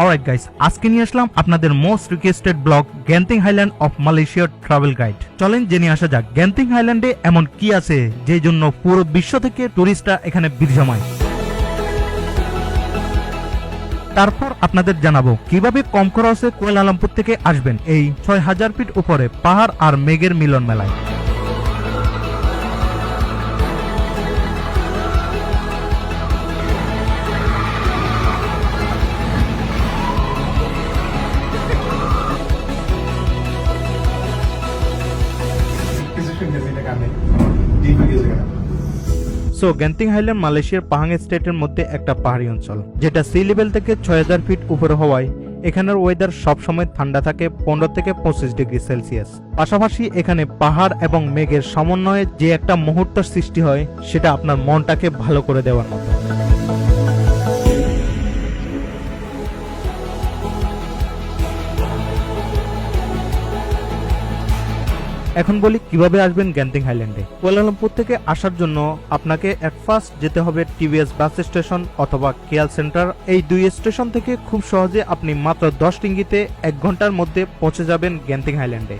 Alright guys আজকে নিয়ে আসলাম আপনাদের most requested blog Genting Highland of মালয়েশিয়ার ট্রাভেল গাইড চলেন জেনে আসা যাক গ্যান্তিং হাইল্যান্ডে এমন কি আছে যে জন্য পুরো বিশ্ব থেকে টুরিস্টরা এখানে ভিড় জমায়। তারপর আপনাদের জানাব, কীভাবে কম খরচে কুয়ালালামপুর থেকে আসবেন? এই ছয় হাজার ফিট উপরে পাহাড় আর মেঘের মিলন মেলায় সো গ্যান্তিং হাইল্যান্ড মালয়েশিয়ার পাহাং স্টেটের মধ্যে একটা পাহাড়ি অঞ্চল, যেটা সি লেভেল থেকে ছয় হাজার ফিট উপরে হওয়ায় এখানের ওয়েদার সবসময় ঠান্ডা থাকে পনেরো থেকে পঁচিশ ডিগ্রি সেলসিয়াস পাশাপাশি এখানে পাহাড় এবং মেঘের সমন্বয়ে যে একটা মুহূর্ত সৃষ্টি হয়, সেটা আপনার মনটাকে ভালো করে দেওয়ার মতো। এখন বলি, কীভাবে আসবেন গ্যান্তিং হাইল্যান্ডে কুয়ালালামপুর থেকে আসার জন্য আপনাকে এট ফার্স্ট যেতে হবে টিভিএস বাস স্টেশন অথবা কেয়াল সেন্টার এই দুই স্টেশন থেকে খুব সহজে আপনি মাত্র দশ টিঙ্গিতে এক ঘণ্টার মধ্যে পৌঁছে যাবেন গ্যান্তিং হাইল্যান্ডে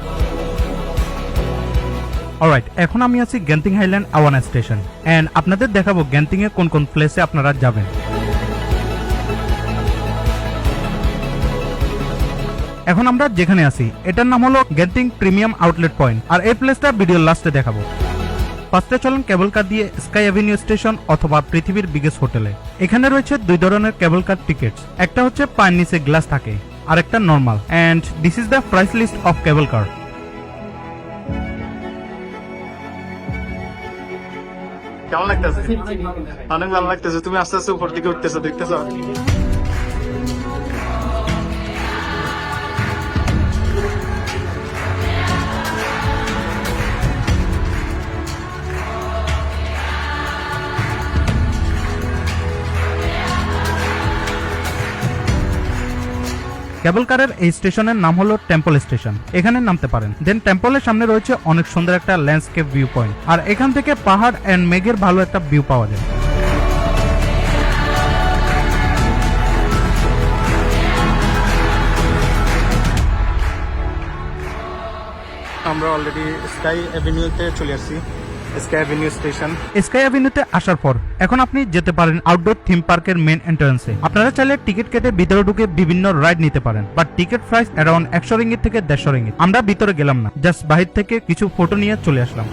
অলরাইট এখন আমি আছি Genting highland Awana station and আপনাদের দেখাবো গ্যান্তিং এ কোন কোন প্লেসে আপনারা যাবেন। এখন আমরা যেখানে আছি, এটার নাম হলো গেটিং প্রিমিয়াম আউটলেট পয়েন্ট আর এই প্লেসটা ভিডিওর লাস্টে দেখাবো। ফার্স্টে চলেন কেবল কার দিয়ে স্কাই অ্যাভিনিউ স্টেশন অথবা পৃথিবীর বিগেস্ট হোটেলে এখানে রয়েছে দুই ধরনের কেবল কার টিকিটস একটা হচ্ছে পায়ের নিচে গ্লাস থাকে, আর একটা normal and this is the price list of cable car কেমন লাগতেছে? অনেক ভালো লাগতেছে। তুমি আস্তে আস্তে উপর দিকে উঠতেছো, দেখতেছো? কেবল কারের এই স্টেশনের নাম হলো টেম্পল স্টেশন। এখানে নামতে পারেন। দেন টেম্পলের সামনে রয়েছে অনেক সুন্দর একটা ল্যান্ডস্কেপ ভিউ পয়েন্ট আর এখান থেকে পাহাড় এন্ড মেঘের ভালো একটা ভিউ পাওয়া যায়। আমরা অলরেডি স্কাই অ্যাভিনিউতে চলে আসছি। স্কাই অ্যাভিনিউ স্টেশন স্কাই অ্যাভিনিউতে আসার পর এখন আপনি যেতে পারেন আউটডোর থিম পার্কের মেন এন্ট্রান্সে আপনারা চাইলে টিকিট কেটে ভিতরে ঢুকে বিভিন্ন রাইড নিতে পারেন বাট টিকিট প্রাইস অ্যারাউন্ড একশো রিঙ্গিত থেকে দেড়শো রিঙ্গিত আমরা ভিতরে গেলাম না জাস্ট বাহির থেকে কিছু ফটো নিয়ে চলে আসলাম।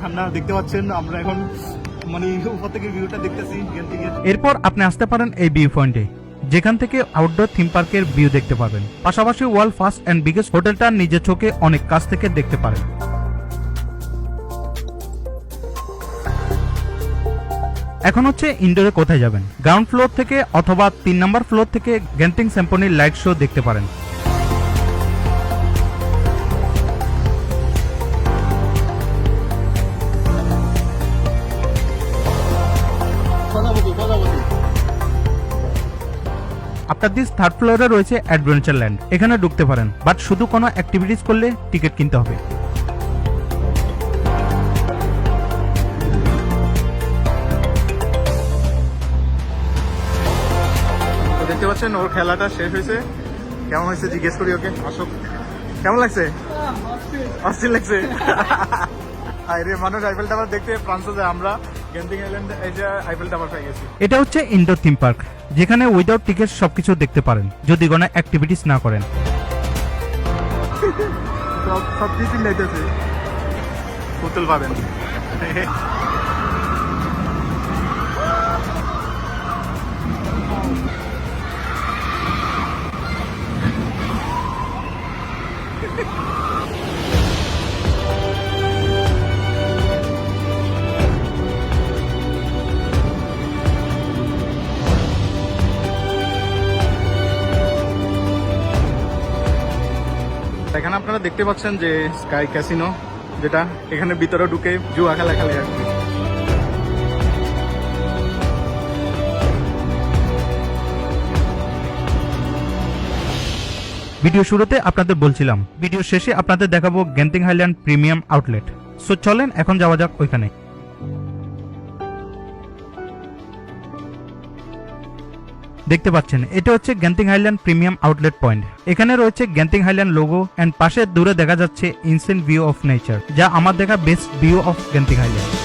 ঠান্ডা দেখতে পাচ্ছেন, আমরা এখন মানে উপর থেকে ভিউটা দেখতেছি এরপর আপনি আসতে পারেন এই ভিউ পয়েন্টে যেখান থেকে আউটডোর থিম পার্কের ভিউ দেখতে পারবেন পাশাপাশি ওয়ার্ল্ড ফার্স্ট এন্ড বিগেস্ট হোটেলটা নিজের চোখে অনেক কাছ থেকে দেখতে পারেন। এখন হচ্ছে ইনডোরে কোথায় যাবেন? গ্রাউন্ড ফ্লোর থেকে অথবা তিন নম্বর ফ্লোর থেকে গ্যান্টিং স্যাম্পনির লাইট শো দেখতে পারেন। আপনার দিস থার্ড ফ্লোরে রয়েছে অ্যাডভেঞ্চার ল্যান্ড এখানে ঢুকতে পারেন। বাট শুধু কোনো অ্যাক্টিভিটিস করলে টিকিট কিনতে হবে। তো দেখতে পাচ্ছেন ওর খেলাটা শেষ হয়েছে। কেমন হয়েছে জিজ্ঞেস করি ওকে আসো কেমন লাগছে? অস্থির। লাগছে। আরে মানুষ আইফেল টাওয়ার দেখতে ফ্রান্সে যায় আমরা এটা হচ্ছে ইনডোর থিম পার্ক যেখানে উইদাউট টিকেট সবকিছু দেখতে পারেন যদি কোনো অ্যাক্টিভিটিস না করেন। সব সব কিছু লাইতেছে পুতুল পাবেন। দেখতে পাচ্ছেন যে স্কাই ক্যাসিনো যেটা এখানে ভিতরে ঢুকে জুয়া খেলা খেলে আর ভিডিও শুরুতে আপনাদের বলছিলাম, ভিডিও শেষে আপনাদের দেখাবো Genting Highland premium outlet so চলেন, এখন যাওয়া যাক ওইখানে। দেখতে পাচ্ছেন। এটা হচ্ছে Genting Highland premium outlet point এখানে রয়েছে গ্যান্টিং হাইল্যান্ড লোগো এন্ড পাশে দূরে দেখা যাচ্ছে ইনসেন্ট ভিউ অফ নেচার যা আমার দেখা best view of Genting Highland